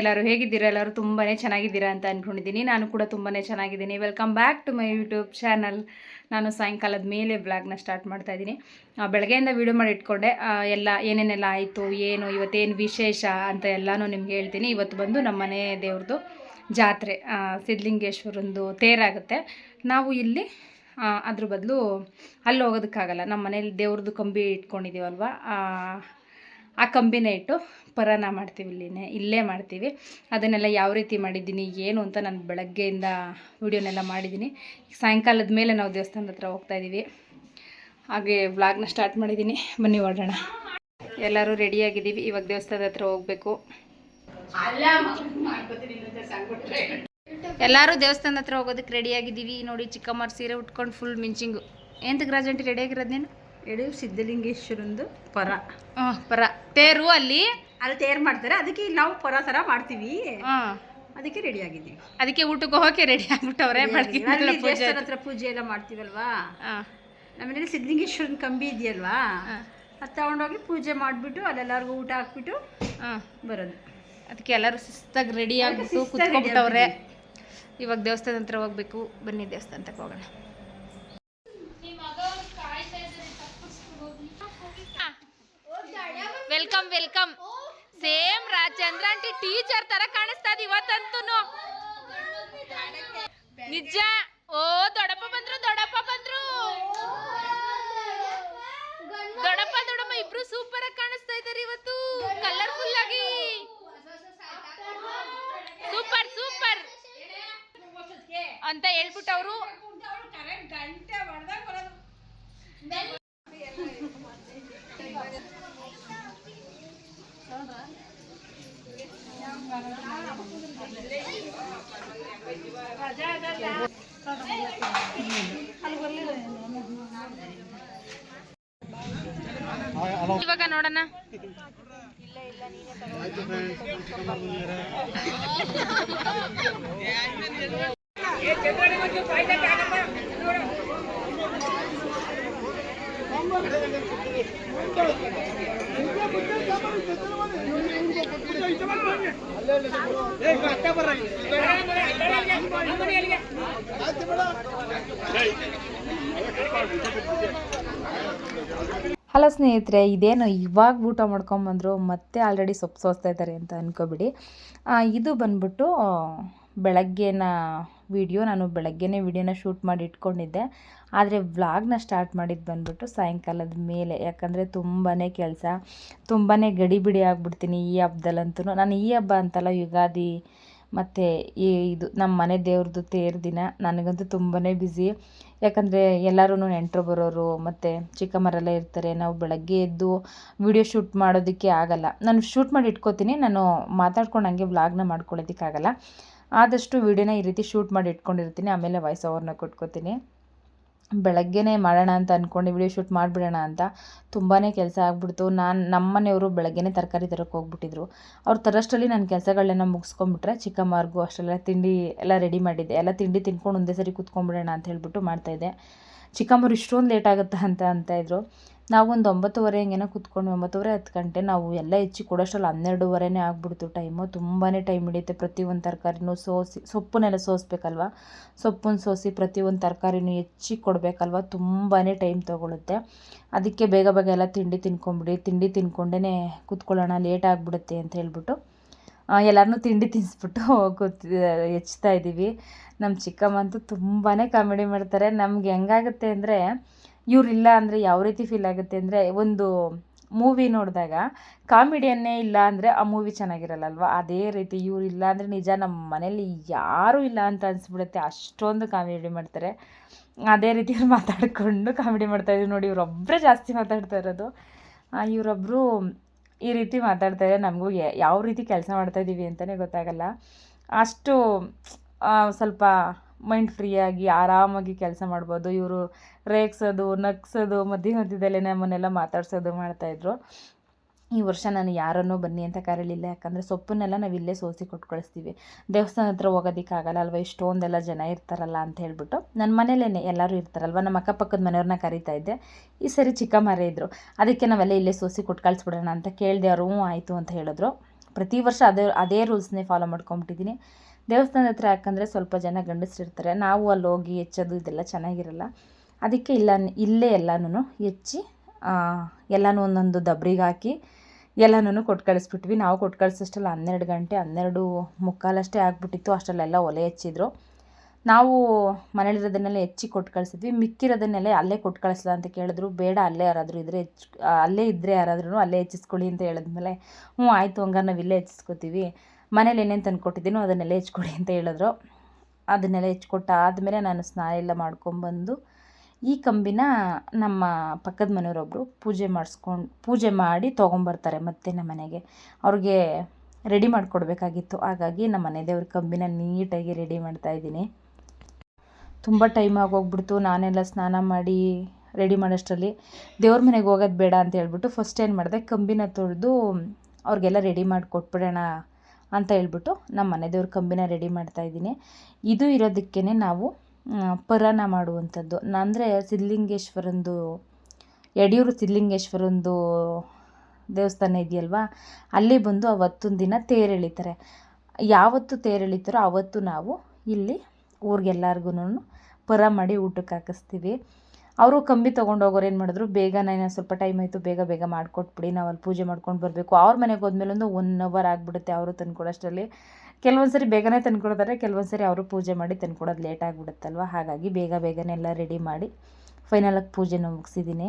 ಎಲ್ಲರೂ ಹೇಗಿದ್ದೀರಾ? ಎಲ್ಲರೂ ತುಂಬಾ ಚೆನ್ನಾಗಿದ್ದೀರಾ ಅಂತ ಅಂದ್ಕೊಂಡಿದ್ದೀನಿ ನಾನು ಕೂಡ ತುಂಬಾ ಚೆನ್ನಾಗಿದ್ದೀನಿ. Welcome back to my YouTube channel ನಾನು ಸಾಯಂಕಾಲದ ಮೇಲೆ ಬ್ಲಾಗ್ನ ಸ್ಟಾರ್ಟ್ ಮಾಡ್ತಾ ಇದ್ದೀನಿ. ಬೆಳಗ್ಗೆಯಿಂದ ವೀಡಿಯೋ ಮಾಡಿ ಇಟ್ಕೊಂಡೆ. ಎಲ್ಲ ಏನೇನೆಲ್ಲ ಆಯಿತು, ಏನು, ಇವತ್ತೇನು ವಿಶೇಷ ಅಂತ ಎಲ್ಲನೂ ನಿಮ್ಗೆ ಹೇಳ್ತೀನಿ. ಇವತ್ತು ಬಂದು ನಮ್ಮ ಮನೆ ದೇವ್ರದ್ದು ಜಾತ್ರೆ. ಸಿದ್ಧಲಿಂಗೇಶ್ವರಂದು ತೇರಾಗುತ್ತೆ ನಾವು ಇಲ್ಲಿ ಅದ್ರ ಬದಲು ಅಲ್ಲಿ ಹೋಗೋದಕ್ಕಾಗಲ್ಲ ನಮ್ಮ ಮನೇಲಿ ದೇವ್ರದ್ದು ಕಂಬಿ ಇಟ್ಕೊಂಡಿದ್ದೀವಲ್ವ? ಆ, ಕಂಬಿನ ಇಟ್ಟು ಪರಾನ ಮಾಡ್ತೀವಿ ಇಲ್ಲಿನೇ ಇಲ್ಲೇ ಮಾಡ್ತೀವಿ. ಅದನ್ನೆಲ್ಲ ಯಾವ ರೀತಿ ಮಾಡಿದ್ದೀನಿ ಏನು ಅಂತ ನಾನು ಬೆಳಗ್ಗೆಯಿಂದ ವಿಡಿಯೋನೆಲ್ಲ ಮಾಡಿದ್ದೀನಿ. ಸಾಯಂಕಾಲದ ಮೇಲೆ ನಾವು ದೇವಸ್ಥಾನದ ಹತ್ರ ಹೋಗ್ತಾ ಇದ್ದೀವಿ. ಹಾಗೆ ವ್ಲಾಗ್ನ ಸ್ಟಾರ್ಟ್ ಮಾಡಿದ್ದೀನಿ. ಬನ್ನಿ ಹೊರಡೋಣ ಎಲ್ಲರೂ ರೆಡಿಯಾಗಿದ್ದೀವಿ ಇವಾಗ ದೇವಸ್ಥಾನದ ಹತ್ರ ಹೋಗಬೇಕು. ಎಲ್ಲರೂ ದೇವಸ್ಥಾನದ ಹತ್ರ ಹೋಗೋದಕ್ಕೆ ರೆಡಿಯಾಗಿದ್ದೀವಿ ನೋಡಿ ಚಿಕ್ಕಮ್ಮರ ಸೀರೆ ಉಟ್ಕೊಂಡು ಫುಲ್ ಮಿಂಚಿಂಗು. ಎಂತಕ್ಕೆ ರಾಜಂಟಿ ರೆಡಿಯಾಗಿರೋದು ನೀನು? ಎಡು ಸಿದ್ಧಲಿಂಗೇಶ್ವರಂದು ಪರ. ಪರ. ತೇರು ಅಲ್ಲಿ? ಅಲ್ಲಿ ತೇರು ಮಾಡ್ತಾರೆ. ಅದಕ್ಕೆ ಇಲ್ಲಿ ನಾವು ಪರ ಥರ ಮಾಡ್ತೀವಿ. ಅದಕ್ಕೆ ರೆಡಿ ಆಗಿದ್ದೀವಿ. ಅದಕ್ಕೆ ಊಟಕ್ಕೆ ಹೋಗಿ ರೆಡಿ ಆಗ್ಬಿಟ್ಟವ್ರೆ ದೇವಸ್ಥಾನ ಹತ್ರ ಪೂಜೆ ಎಲ್ಲ ಮಾಡ್ತೀವಲ್ವಾ? ನಮ್ಮನೇಲಿ ಸಿದ್ಧಲಿಂಗೇಶ್ವರನ ಕಂಬಿ ಇದೆಯಲ್ವಾ? ಅದು ತಗೊಂಡೋಗಿ ಪೂಜೆ ಮಾಡಿಬಿಟ್ಟು ಅಲ್ಲೆಲ್ಲರಿಗೂ ಊಟ ಹಾಕ್ಬಿಟ್ಟು ಹಾಂ ಬರೋದು. ಅದಕ್ಕೆ ಎಲ್ಲರೂ ಶಿಸ್ತಾಗಿ ರೆಡಿ ಆಗ್ಬಿಟ್ಟು ಕುತ್ಕೊಂಡ್ಬಿಟ್ಟವ್ರೆ. ಇವಾಗ ದೇವಸ್ಥಾನ ಹತ್ರ ಹೋಗ್ಬೇಕು. ಬನ್ನಿ ದೇವಸ್ಥಾನಕ್ಕೆ ಹೋಗೋಣ. Welcome welcome same Rajendra aunty teacher ತರ ಕಾಣಿಸ್ತಾ ಇದ್ ಇವತ್ತಂತೂ ನಿಜ ನೋಡೋಣ. ಹಲೋ ಸ್ನೇಹಿತರೆ ಇದೇನು ಇವಾಗ ಊಟ ಮಾಡ್ಕೊಂಬಂದ್ರು ಮತ್ತೆ ಆಲ್ರೆಡಿ ಸೊಪ್ಪು ಸೋಸ್ತಾ ಇದ್ದಾರೆ ಅಂತ ಅನ್ಕೋಬಿಡಿ. ಆ, ಇದು ಬಂದ್ಬಿಟ್ಟು ಬೆಳಗ್ಗೆನ ವಿಡಿಯೋ ನಾನು ಬೆಳಗ್ಗೆನೇ ವಿಡಿಯೋನ ಶೂಟ್ ಮಾಡಿ ಇಟ್ಕೊಂಡಿದ್ದೆ. ಆದರೆ ವ್ಲಾಗ್ನ ಸ್ಟಾರ್ಟ್ ಮಾಡಿದ್ದು ಬಂದ್ಬಿಟ್ಟು ಸಾಯಂಕಾಲದ ಮೇಲೆ ಯಾಕಂದರೆ ತುಂಬಾ ಕೆಲಸ ತುಂಬಾ ಗಡಿಬಿಡಿ ಆಗಿಬಿಡ್ತೀನಿ ಈ ಹಬ್ಬದಲ್ಲಂತೂ. ನಾನು ಈ ಹಬ್ಬ ಅಂತಲ್ಲ ಯುಗಾದಿ ಮತ್ತು ಈ ಇದು ನಮ್ಮ ಮನೆ ದೇವ್ರದ್ದು ತೇರು ದಿನ ನನಗಂತೂ ತುಂಬಾ ಬ್ಯುಸಿ ಯಾಕಂದರೆ ಎಲ್ಲರೂ ನೆಂಟರು ಬರೋರು ಮತ್ತು ಚಿಕ್ಕಮ್ಮರೆಲ್ಲ ಇರ್ತಾರೆ, ನಾವು ಬೆಳಗ್ಗೆ ಎದ್ದು ವಿಡಿಯೋ ಶೂಟ್ ಮಾಡೋದಕ್ಕೆ ಆಗಲ್ಲ. ನಾನು ಶೂಟ್ ಮಾಡಿ ಇಟ್ಕೋತೀನಿ, ನಾನು ಮಾತಾಡ್ಕೊಂಡು ಹಂಗೆ ವ್ಲಾಗ್ನ ಮಾಡ್ಕೊಳ್ಳೋದಕ್ಕಾಗಲ್ಲ. ಆದಷ್ಟು ವಿಡಿಯೋನ ಈ ರೀತಿ ಶೂಟ್ ಮಾಡಿ ಇಟ್ಕೊಂಡಿರ್ತೀನಿ, ಆಮೇಲೆ ವಾಯ್ಸ್ ಓವರ್ನ ಕೊಟ್ಕೋತೀನಿ. ಬೆಳಗ್ಗೆನೇ ಮಾಡೋಣ ಅಂತ ಅಂದ್ಕೊಂಡು ವಿಡಿಯೋ ಶೂಟ್ ಮಾಡಿಬಿಡೋಣ ಅಂತ ತುಂಬಾ ಕೆಲಸ ಆಗ್ಬಿಡ್ತು. ನಾನು ನಮ್ಮ ಮನೆಯವರು ಬೆಳಗ್ಗೆನೇ ತರಕಾರಿ ತರಕ್ಕೆ ಹೋಗ್ಬಿಟ್ಟಿದ್ರು. ಅವ್ರು ತರೋಷ್ಟರಲ್ಲಿ ನನ್ನ ಕೆಲಸಗಳನ್ನ ಮುಗಿಸ್ಕೊಂಬಿಟ್ರೆ ಚಿಕ್ಕಮ್ಮವ್ರಿಗೂ ಅಷ್ಟೆಲ್ಲ ತಿಂಡಿ ಎಲ್ಲ ರೆಡಿ ಮಾಡಿದ್ದೆ. ಎಲ್ಲ ತಿಂಡಿ ತಿನ್ಕೊಂಡು ಒಂದೇ ಸರಿ ಕೂತ್ಕೊಂಡ್ಬಿಡೋಣ ಅಂತ ಹೇಳ್ಬಿಟ್ಟು ಮಾಡ್ತಾಯಿದ್ದೆ ಚಿಕ್ಕಮ್ಮರು ಇಷ್ಟೊಂದು ಲೇಟ್ ಆಗುತ್ತಾ ಅಂತ ಅಂತ ಇದ್ರು. ನಾವು ಒಂದು ಒಂಬತ್ತುವರೆ ಹಂಗೇನೋ ಕೂತ್ಕೊಂಡು ಒಂಬತ್ತುವರೆ ಹತ್ತು ಗಂಟೆ ನಾವು ಎಲ್ಲ ಹೆಚ್ಚಿ ಕೊಡೋಷ್ಟರಲ್ಲಿ ಹನ್ನೆರಡುವರೆನೇ ಆಗ್ಬಿಡ್ತು ಟೈಮು ತುಂಬಾ ಟೈಮ್ ಹಿಡಿಯುತ್ತೆ. ಪ್ರತಿಯೊಂದು ತರಕಾರಿನೂ ಸೋಸಿ, ಸೊಪ್ಪನ್ನೆಲ್ಲ ಸೋಸ್ಬೇಕಲ್ವ? ಸೊಪ್ಪನ್ನು ಸೋಸಿ ಪ್ರತಿಯೊಂದು ತರಕಾರಿನೂ ಹೆಚ್ಚಿ ಕೊಡಬೇಕಲ್ವ? ತುಂಬಾ ಟೈಮ್ ತೊಗೊಳುತ್ತೆ. ಅದಕ್ಕೆ ಬೇಗ ಬೇಗ ಎಲ್ಲ ತಿಂಡಿ ತಿನ್ಕೊಂಬಿಡಿ. ತಿಂಡಿ ತಿನ್ಕೊಂಡೇ ಕೂತ್ಕೊಳ್ಳೋಣ. ಲೇಟ್ ಆಗಿಬಿಡುತ್ತೆ ಅಂತ ಹೇಳ್ಬಿಟ್ಟು ಎಲ್ಲರನ್ನೂ ತಿಂಡಿ ತಿನ್ನಿಸ್ಬಿಟ್ಟು ಕೂತ್, ಹೆಚ್ಚ್ತಾ ಇದ್ದೀವಿ ನಮ್ಮ ಚಿಕ್ಕಮ್ಮ ಅಂತೂ ತುಂಬಾ ಕಾಮಿಡಿ ಮಾಡ್ತಾರೆ. ನಮ್ಗೆ ಹೆಂಗಾಗುತ್ತೆ ಅಂದರೆ ಇವರಿಲ್ಲ ಅಂದರೆ ಯಾವ ರೀತಿ ಫೀಲ್ ಆಗುತ್ತೆ ಅಂದರೆ ಒಂದು ಮೂವಿ ನೋಡಿದಾಗ ಕಾಮಿಡಿಯನ್ನೇ ಇಲ್ಲ ಅಂದರೆ ಆ ಮೂವಿ ಚೆನ್ನಾಗಿರಲ್ಲಲ್ವ? ಅದೇ ರೀತಿ ಇವ್ರು ಇಲ್ಲ ಅಂದರೆ ನಿಜ ನಮ್ಮ ಮನೇಲಿ ಯಾರೂ ಇಲ್ಲ ಅಂತ ಅನಿಸ್ಬಿಡುತ್ತೆ. ಅಷ್ಟೊಂದು ಕಾಮಿಡಿ ಮಾಡ್ತಾರೆ. ಅದೇ ರೀತಿ ಅವ್ರು ಮಾತಾಡಿಕೊಂಡು ಕಾಮಿಡಿ ಮಾಡ್ತಾಯಿದ್ರು ನೋಡಿ ಇವರೊಬ್ಬರೇ ಜಾಸ್ತಿ ಮಾತಾಡ್ತಾ ಇರೋದು. ಇವರೊಬ್ಬರು ಈ ರೀತಿ ಮಾತಾಡ್ತಾರೆ ನಮಗೂ ಯಾವ ರೀತಿ ಕೆಲಸ ಮಾಡ್ತಾಯಿದ್ದೀವಿ ಅಂತಲೇ ಗೊತ್ತಾಗಲ್ಲ. ಅಷ್ಟು ಸ್ವಲ್ಪ ಮೈಂಡ್ ಫ್ರೀಯಾಗಿ ಆರಾಮಾಗಿ ಕೆಲಸ ಮಾಡ್ಬೋದು. ಇವರು ರೇಗ್ಸೋದು, ನಗ್ಸೋದು ಮಧ್ಯ ಮಧ್ಯದಲ್ಲೇ ನಮ್ಮನ್ನೆಲ್ಲ ಮಾತಾಡ್ಸೋದು ಮಾಡ್ತಾಯಿದ್ರು ಈ ವರ್ಷ ನಾನು ಯಾರನ್ನೂ ಬನ್ನಿ ಅಂತ ಕರೀಲಿಲ್ಲ. ಯಾಕಂದರೆ ಸೊಪ್ಪನ್ನೆಲ್ಲ ನಾವು ಇಲ್ಲೇ ಸೋಸಿ ಕೊಟ್ಟು ಕಳಿಸ್ತೀವಿ ದೇವಸ್ಥಾನ ಹತ್ರ ಹೋಗೋದಕ್ಕಾಗಲ್ಲ ಅಲ್ವಾ? ಇಷ್ಟೊಂದೆಲ್ಲ ಜನ ಇರ್ತಾರಲ್ಲ ಅಂತ ಹೇಳ್ಬಿಟ್ಟು. ನನ್ನ ಮನೇಲೇ ಎಲ್ಲರೂ ಇರ್ತಾರಲ್ವ? ನಮ್ಮ ಅಕ್ಕಪಕ್ಕದ ಮನೆಯವ್ರನ್ನ ಕರೀತಾ ಇದ್ದೆ. ಈ ಸರಿ ಚಿಕ್ಕಮ್ಮರೇ ಇದ್ದರು ಅದಕ್ಕೆ ನಾವೆಲ್ಲ ಇಲ್ಲೇ ಸೋಸಿ ಕೊಟ್ಟು ಕಳಿಸ್ಬಿಡೋಣ ಅಂತ ಕೇಳಿದೆ ಅವರು ಆಯಿತು ಅಂತ ಹೇಳಿದ್ರು. ಪ್ರತಿ ವರ್ಷ ಅದೇ ಅದೇ ರೂಲ್ಸ್ನೇ ಫಾಲೋ ಮಾಡ್ಕೊಂಬಿಟ್ಟಿದ್ದೀನಿ. ದೇವಸ್ಥಾನದ ಹತ್ರ ಯಾಕಂದರೆ ಸ್ವಲ್ಪ ಜನ ಗಂಡಸರಿರ್ತಾರೆ. ನಾವು ಅಲ್ಲಿ ಹೋಗಿ ಹೆಚ್ಚೋದು ಇದೆಲ್ಲ ಚೆನ್ನಾಗಿರಲ್ಲ. ಅದಕ್ಕೆ ಇಲ್ಲ, ಇಲ್ಲೇ ಎಲ್ಲನೂ ಹೆಚ್ಚಿ ಎಲ್ಲನೂ ಒಂದೊಂದು ದಬ್ರಿಗೆ ಹಾಕಿ ಎಲ್ಲನೂ ಕೊಟ್ಟು ಕಳಿಸ್ಬಿಟ್ವಿ. ನಾವು ಕೊಟ್ಟು ಕಳಿಸೋಷ್ಟಲ್ಲ, ಹನ್ನೆರಡು ಗಂಟೆ, ಹನ್ನೆರಡು ಮುಕ್ಕಾಲಷ್ಟೇ ಆಗಿಬಿಟ್ಟಿತ್ತು. ಅಷ್ಟರಲ್ಲೆಲ್ಲ ಒಲೆ ಹೆಚ್ಚಿದ್ರು. ನಾವು ಮನೇಲಿರೋದನ್ನೆಲ್ಲ ಹೆಚ್ಚಿ ಕೊಟ್ಟು ಕಳಿಸಿದ್ವಿ. ಮಿಕ್ಕಿರೋದನ್ನೆಲ್ಲ ಅಲ್ಲೇ ಕೊಟ್ಟು ಕಳಿಸ್ಲಾ ಅಂತ ಕೇಳಿದ್ರು. ಬೇಡ, ಅಲ್ಲೇ ಯಾರಾದರೂ ಇದ್ದರೆ ಹೆಚ್ಚು, ಅಲ್ಲೇ ಇದ್ದರೆ ಯಾರಾದ್ರೂ ಅಲ್ಲೇ ಹೆಚ್ಚಿಸ್ಕೊಳ್ಳಿ ಅಂತ ಹೇಳಿದ್ಮೇಲೆ, ಹ್ಞೂ, ಆಯಿತು ಹಂಗಾರೆ ನಾವು ಇಲ್ಲೇ ಹೆಚ್ಚಿಸ್ಕೊತೀವಿ. ಮನೇಲಿ ಏನೇನು ತಂದು ಕೊಟ್ಟಿದ್ದೀನೋ ಅದನ್ನೆಲ್ಲ ಹೆಚ್ಕೊಡಿ ಅಂತ ಹೇಳಿದ್ರು. ಅದನ್ನೆಲ್ಲ ಹೆಚ್ಕೊಟ್ಟು ಆದಮೇಲೆ ನಾನು ಸ್ನಾನ ಎಲ್ಲ ಮಾಡ್ಕೊಂಬಂದು ಈ ಕಂಬಿನ ನಮ್ಮ ಪಕ್ಕದ ಮನೆಯವರೊಬ್ಬರು ಪೂಜೆ ಮಾಡಿಸ್ಕೊಂಡು, ಪೂಜೆ ಮಾಡಿ ತೊಗೊಂಬರ್ತಾರೆ ಮತ್ತೆ ನಮ್ಮ ಮನೆಗೆ. ಅವ್ರಿಗೆ ರೆಡಿ ಮಾಡಿಕೊಡ್ಬೇಕಾಗಿತ್ತು. ಹಾಗಾಗಿ ನಮ್ಮ ಮನೆ ದೇವ್ರ ಕಂಬಿನ ನೀಟಾಗಿ ರೆಡಿ ಮಾಡ್ತಾಯಿದ್ದೀನಿ ತುಂಬ ಟೈಮ್ ಆಗೋಗ್ಬಿಡ್ತು. ನಾನೆಲ್ಲ ಸ್ನಾನ ಮಾಡಿ ರೆಡಿ ಮಾಡೋಷ್ಟರಲ್ಲಿ ದೇವ್ರ ಮನೆಗೆ ಹೋಗೋದು ಬೇಡ ಅಂತ ಹೇಳ್ಬಿಟ್ಟು ಫಸ್ಟ್ ಏನು ಮಾಡಿದೆ, ಕಂಬಿನ ತೊಳೆದು ಅವ್ರಿಗೆಲ್ಲ ರೆಡಿ ಮಾಡಿ ಕೊಟ್ಬಿಡೋಣ ಅಂತ ಹೇಳ್ಬಿಟ್ಟು ನಮ್ಮ ಮನೆ ದೇವ್ರ ಕಂಬಿನ ರೆಡಿ ಮಾಡ್ತಾ ಇದ್ದೀನಿ. ಇದು ಇರೋದಕ್ಕೇ ನಾವು ಪರಾನ ಮಾಡುವಂಥದ್ದು. ಅಂದರೆ ಸಿದ್ಧಲಿಂಗೇಶ್ವರಂದು ಯಡಿಯೂರು ಸಿದ್ಧಲಿಂಗೇಶ್ವರಂದು ದೇವಸ್ಥಾನ ಇದೆಯಲ್ವಾ? ಅಲ್ಲಿ ಬಂದು ಅವತ್ತೊಂದು ದಿನ ತೇರೆಳಿತಾರೆ ಯಾವತ್ತು ತೇರೆಳಿತಾರೋ ಆವತ್ತು ನಾವು ಇಲ್ಲಿ ಊರಿಗೆಲ್ಲರಿಗೂ ಪರ ಮಾಡಿ ಊಟಕ್ಕೆ ಹಾಕಿಸ್ತೀವಿ. ಅವರು ಕಂಬಿ ತೊಗೊಂಡೋಗೋರು ಏನು ಮಾಡಿದ್ರು ಬೇಗನೆ ಸ್ವಲ್ಪ ಟೈಮ್ ಆಯಿತು, ಬೇಗ ಬೇಗ ಮಾಡಿಕೊಟ್ಬಿಡಿ, ನಾವು ಅಲ್ಲಿ ಪೂಜೆ ಮಾಡ್ಕೊಂಡು ಬರಬೇಕು. ಅವ್ರ ಮನೆಗೆ ಹೋದ್ಮೇಲೆ ಒಂದು ಒನ್ ಅವರ್ ಆಗಿಬಿಡುತ್ತೆ, ಅವರು ತಂದುಕೊಡೋಷ್ಟರಲ್ಲಿ. ಕೆಲವೊಂದು ಸರಿ ಬೇಗನೆ ತಂದ್ಕೊಡ್ತಾರೆ ಕೆಲವೊಂದು ಸರಿ ಅವರು ಪೂಜೆ ಮಾಡಿ ತಂದ್ಕೊಡೋದು ಲೇಟ್ ಆಗಿಬಿಡುತ್ತಲ್ವ? ಹಾಗಾಗಿ ಬೇಗ ಬೇಗನೆ ಎಲ್ಲ ರೆಡಿ ಮಾಡಿ ಫೈನಲಾಗಿ ಪೂಜೆನ ಮುಗಿಸಿದ್ದೀನಿ.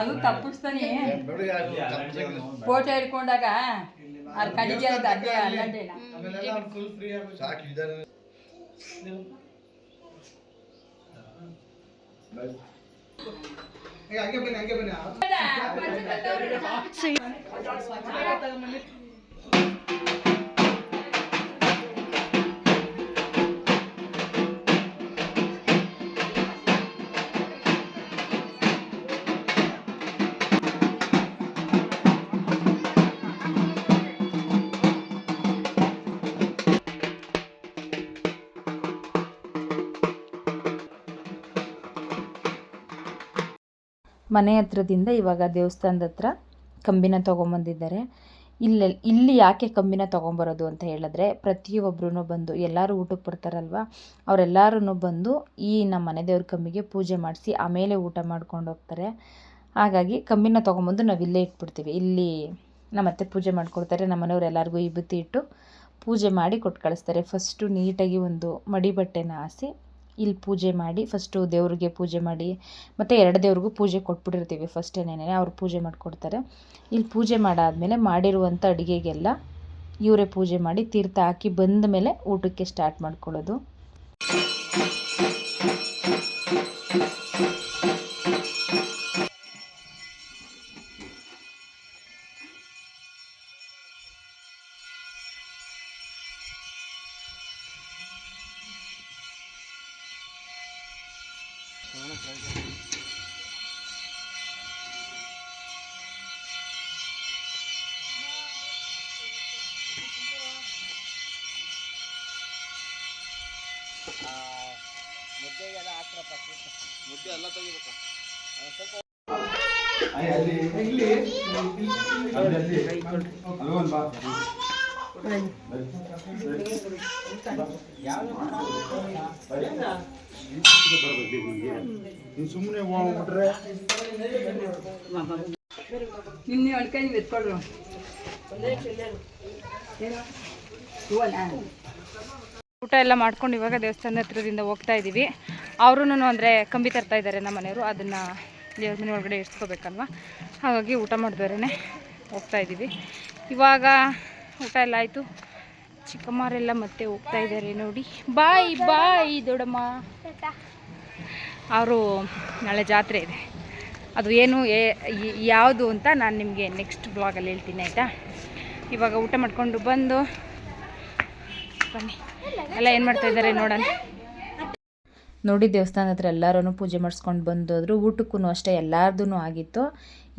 ಅದು ತಪ್ಪಿಸ್ತಾನೆ. ಫೋಟೋ ಹಿಡ್ಕೊಂಡಾಗ ಅದು ಕಡಿಗೆ ಅದು ಅದೇ ಅಲ್ಲಂಟೇನ ಮನೆ ಹತ್ರದಿಂದ ಇವಾಗ ದೇವಸ್ಥಾನದ ಹತ್ರ ಕಂಬಿನ ತೊಗೊಂಬಂದಿದ್ದಾರೆ. ಇಲ್ಲಿ ಇಲ್ಲಿ ಯಾಕೆ ಕಂಬಿನ ತೊಗೊಂಬರೋದು ಅಂತ ಹೇಳಿದ್ರೆ ಪ್ರತಿಯೊಬ್ಬರೂ ಬಂದು, ಎಲ್ಲರೂ ಊಟಕ್ಕೆ ಬರ್ತಾರಲ್ವ ಅವರೆಲ್ಲರೂ ಬಂದು ಈ ನಮ್ಮ ಮನೆ ದೇವ್ರ ಕಂಬಿಗೆ ಪೂಜೆ ಮಾಡಿಸಿ ಆಮೇಲೆ ಊಟ ಮಾಡ್ಕೊಂಡು ಹೋಗ್ತಾರೆ. ಹಾಗಾಗಿ ಕಂಬಿನ ತೊಗೊಂಬಂದು ನಾವು ಇಲ್ಲೇ ಇಟ್ಬಿಡ್ತೀವಿ. ಇಲ್ಲಿ ನಮ್ಮ ಅತ್ತೆ ಪೂಜೆ ಮಾಡ್ಕೊಡ್ತಾರೆ, ನಮ್ಮ ಮನೆಯವ್ರು ಎಲ್ಲರಿಗೂ ವಿಭೂತಿ ಇಟ್ಟು ಪೂಜೆ ಮಾಡಿ ಕೊಟ್ಟು ಕಳಿಸ್ತಾರೆ. ಫಸ್ಟು ನೀಟಾಗಿ ಒಂದು ಮಡಿ ಬಟ್ಟೆನ ಹಾಸಿ ಇಲ್ಲಿ ಪೂಜೆ ಮಾಡಿ ಫಸ್ಟು ದೇವ್ರಿಗೆ ಪೂಜೆ ಮಾಡಿ, ಮತ್ತು ಎರಡು ದೇವ್ರಿಗೂ ಪೂಜೆ ಕೊಟ್ಬಿಟ್ಟಿರ್ತೀವಿ ಫಸ್ಟೇನೆ ಅವ್ರು ಪೂಜೆ ಮಾಡಿಕೊಡ್ತಾರೆ. ಇಲ್ಲಿ ಪೂಜೆ ಮಾಡಾದಮೇಲೆ ಮಾಡಿರುವಂಥ ಅಡುಗೆಗೆಲ್ಲ ಇವರೇ ಪೂಜೆ ಮಾಡಿ, ತೀರ್ಥ ಹಾಕಿ ಬಂದ ಮೇಲೆ ಊಟಕ್ಕೆ ಸ್ಟಾರ್ಟ್ ಮಾಡ್ಕೊಳ್ಳೋದು. ಮುದ್ದೆಗೆಲ್ಲ ಹಾಕ್ರ ಮುದ್ದೆ ಎಲ್ಲ ತೆಗಿಬೇಕ ಸ್ವಲ್ಪ ಸುಮ್ಮನೆ ಹೋಗ್ಬಿಟ್ರೆ ನಿನ್ನೆ ಅಡ್ಕಾಯಿ ನೀವು ಎತ್ಕೊಳ್ರು ಹೂವಲ್ಲ ಊಟ ಎಲ್ಲ ಮಾಡ್ಕೊಂಡು ಇವಾಗ ದೇವಸ್ಥಾನದ ಹತ್ರದಿಂದ ಹೋಗ್ತಾ ಇದ್ದೀವಿ ಅವರು ಅಂದರೆ ಕಂಬಿ ತರ್ತಾ ಇದ್ದಾರೆ ನಮ್ಮ ಮನೆಯವರು. ಅದನ್ನು ದೇವಸ್ಥಾನ ಒಳಗಡೆ ಇಡ್ಸ್ಕೋಬೇಕಲ್ವ ಹಾಗಾಗಿ ಊಟ ಮಾಡಿದವರೇ ಹೋಗ್ತಾ ಇದ್ದೀವಿ ಇವಾಗ ಊಟ ಎಲ್ಲ ಆಯಿತು. ಚಿಕ್ಕಮ್ಮರೆಲ್ಲ ಮತ್ತೆ ಹೋಗ್ತಾ ಇದ್ದಾರೆ ನೋಡಿ. ಬಾಯ್ ಬಾಯ್ ದೊಡ್ಡಮ್ಮ. ಅವರು ನಾಳೆ ಜಾತ್ರೆ ಇದೆ. ಅದು ಏನು ಯಾವುದು ಅಂತ ನಾನು ನಿಮಗೆ ನೆಕ್ಸ್ಟ್ ಬ್ಲಾಗಲ್ಲಿ ಹೇಳ್ತೀನಿ, ಆಯಿತಾ? ಇವಾಗ ಊಟ ಮಾಡಿಕೊಂಡು ಬಂದು ಬನ್ನಿ. ಎಲ್ಲ ಏನು ಮಾಡ್ತಾ ಇದ್ದಾರೆ ನೋಡೋಣ. ನೋಡಿ ದೇವಸ್ಥಾನ ಹತ್ರ ಎಲ್ಲರೂ ಪೂಜೆ ಮಾಡಿಸ್ಕೊಂಡು ಬಂದೋದ್ರು. ಊಟಕ್ಕೂ ಅಷ್ಟೇ ಎಲ್ಲಾರ್ದು ಆಗಿತ್ತು.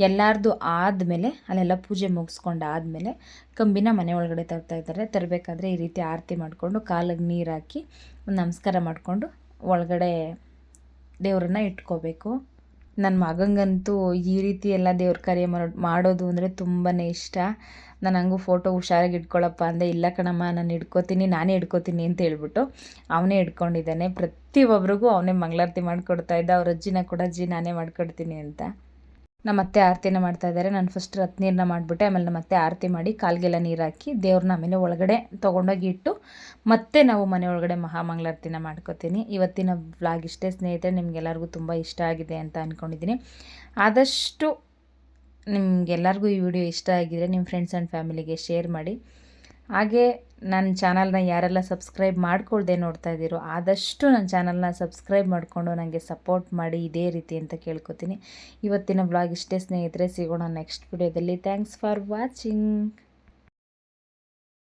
ಎಲ್ಲಾರ್ದು ಆದಮೇಲೆ, ಅಲ್ಲೆಲ್ಲ ಪೂಜೆ ಮುಗಿಸ್ಕೊಂಡು ಆದಮೇಲೆ ಕಂಬಿನ ಮನೆ ಒಳಗಡೆ ತರ್ತಾ ಇದ್ದಾರೆ. ತರಬೇಕಾದ್ರೆ ಈ ರೀತಿ ಆರತಿ ಮಾಡಿಕೊಂಡು ಕಾಲಿಗೆ ನೀರು ಹಾಕಿ ನಮಸ್ಕಾರ ಮಾಡಿಕೊಂಡು ಒಳಗಡೆ ದೇವರನ್ನ ಇಟ್ಕೋಬೇಕು. ನನ್ನ ಮಗಂಗಂತೂ ಈ ರೀತಿ ಎಲ್ಲ ದೇವ್ರ ಕಾರ್ಯ ಮಾಡ್- ಮಾಡೋದು ಅಂದರೆ ತುಂಬಾ ಇಷ್ಟ. ನಾನು ಹಂಗೂ ಫೋಟೋ ಹುಷಾರಾಗಿ ಇಟ್ಕೊಳ್ಳಪ್ಪ ಅಂದೆ, ಇಲ್ಲ ಕಣಮ್ಮ, ನಾನು ಇಟ್ಕೋತೀನಿ ನಾನೇ ಇಟ್ಕೋತೀನಿ ಅಂತ ಹೇಳ್ಬಿಟ್ಟು ಅವನೇ ಇಟ್ಕೊಂಡಿದ್ದಾನೆ ಪ್ರತಿಯೊಬ್ಬರಿಗೂ ಅವನೇ ಮಂಗಳಾರತಿ ಮಾಡಿಕೊಡ್ತಾ ಇದ್ದ, ಅವ್ರ ಅಜ್ಜಿನ ಕೂಡ ಅಜ್ಜಿ, ನಾನೇ ಮಾಡ್ಕೊಡ್ತೀನಿ ಅಂತ. ನಮ್ಮ ಅತ್ತೆ ಆರತಿನ ಮಾಡ್ತಾ ಇದ್ದಾರೆ. ನಾನು ಫಸ್ಟ್ ರತ್ ನೀರನ್ನ ಮಾಡಿಬಿಟ್ಟೆ, ಆಮೇಲೆ ನಮ್ಮತ್ತೆ ಆರತಿ ಮಾಡಿ ಕಾಲ್ಗೆಲ್ಲ ನೀರು ಹಾಕಿ ದೇವ್ರನ್ನ ಆಮೇಲೆ ಒಳಗಡೆ ತೊಗೊಂಡೋಗಿ ಇಟ್ಟು ಮತ್ತೆ ನಾವು ಮನೆ ಒಳಗಡೆ ಮಹಾಮಂಗಳಾರತಿನ ಮಾಡ್ಕೋತೀನಿ. ಇವತ್ತಿನ ವ್ಲಾಗ್ ಇಷ್ಟೇ ಸ್ನೇಹಿತರೆ, ನಿಮಗೆಲ್ಲರಿಗೂ ತುಂಬ ಇಷ್ಟ ಆಗಿದೆ ಅಂತ ಅಂದ್ಕೊಂಡಿದ್ದೀನಿ ಆದಷ್ಟು ನಿಮಗೆಲ್ಲರಿಗೂ ಈ ವಿಡಿಯೋ ಇಷ್ಟ ಆಗಿದರೆ ನಿಮ್ಮ ಫ್ರೆಂಡ್ಸ್ ಆ್ಯಂಡ್ ಫ್ಯಾಮಿಲಿಗೆ ಶೇರ್ ಮಾಡಿ. ಹಾಗೆ ನನ್ನ ಚಾನಲ್ನ ಯಾರೆಲ್ಲ ಸಬ್ಸ್ಕ್ರೈಬ್ ಮಾಡ್ಕೊಳ್ದೆ ನೋಡ್ತಾ ಇದ್ದೀರೋ ಆದಷ್ಟು ನನ್ನ ಚಾನಲ್ನ ಸಬ್ಸ್ಕ್ರೈಬ್ ಮಾಡಿಕೊಂಡು ನನಗೆ ಸಪೋರ್ಟ್ ಮಾಡಿ ಇದೇ ರೀತಿ ಅಂತ ಕೇಳ್ಕೊತೀನಿ. ಇವತ್ತಿನ ಬ್ಲಾಗ್ ಇಷ್ಟೇ ಸ್ನೇಹಿತರೆ, ಸಿಗೋಣ ನೆಕ್ಸ್ಟ್ ವಿಡಿಯೋದಲ್ಲಿ ಥ್ಯಾಂಕ್ಸ್ ಫಾರ್ ವಾಚಿಂಗ್